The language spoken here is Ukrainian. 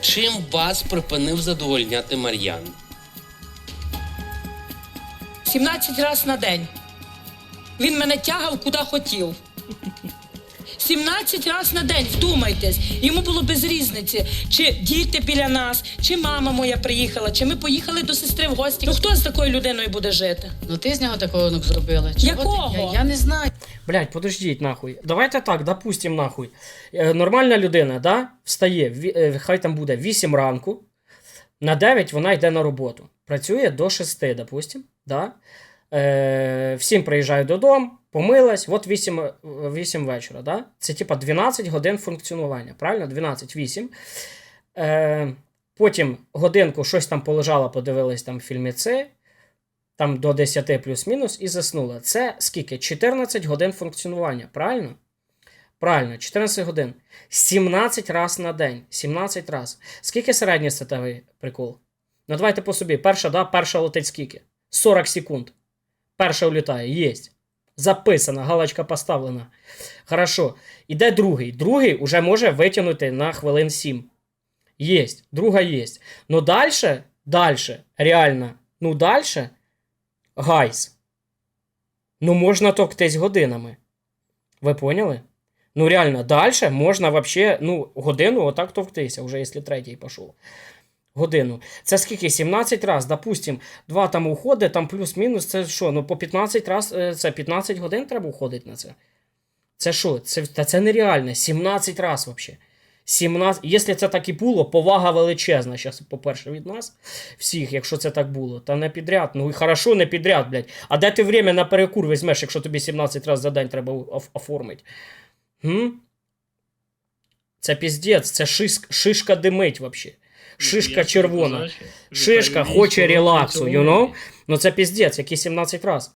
Чим вас припинив задовольняти Мар'ян? 17 разів на день. Він мене тягав куди хотів. 17 разів на день, вдумайтесь. Йому було без різниці, чи діти біля нас, чи мама моя приїхала, чи ми поїхали до сестри в гості. Ну хто з такою людиною буде жити? Ну ти з нього такого ну, зробила. Чого ти? Якого? Я, я не знаю. Блять, подождіть нахуй. Давайте так, допустим, нахуй. Е, Нормальна людина, да, встає, ві- е, хай там буде 8 ранку, на 9 вона йде на роботу. Працює до 6, допустим, да. Е, всім приїжджає додому, помилась, от 8, е, 8 вечора, да. Це типа 12 годин функціонування, правильно? 12-8. Е, потім годинку щось там полежала, подивилась там фільміці, там до 10 плюс-мінус і заснула. Це скільки? 14 годин функціонування, правильно? Правильно, 14 годин. 17 раз на день. 17 раз. Скільки середній статевий прикол? Ну, давайте по собі. Перша, да, перша летить скільки? 40 секунд. Перша улітає, єсть. Записана, галочка поставлена. Хорошо. Іде другий. Другий уже може витягнути на хвилин 7. Єсть. Друга єсть. Ну дальше, дальше, реально, ну дальше, гайс. Ну можна токтись годинами. Ви поняли? Ну реально, дальше можна вообще, ну, годину отак товктися, вже якщо третій пішов. Годину. Це скільки? 17 раз, допустим, два там уходи, там плюс-мінус, це що? Ну по 15 раз, е, це 15 годин треба уходити на це. Це що? Це, та це нереально. 17 раз вообще. 17, якщо це так і було, повага величезна, зараз, по-перше, від нас, всіх, якщо це так було, та не підряд. Ну і хорошо, не підряд, блядь. А де ти время на перекур візьмеш, якщо тобі 17 разів за день треба оформити? Гм? Це піздець, це шишка, шишка димить вообще. Шишка червона. Шишка хоче релаксу, you know? Ну це піздець, які 17 раз.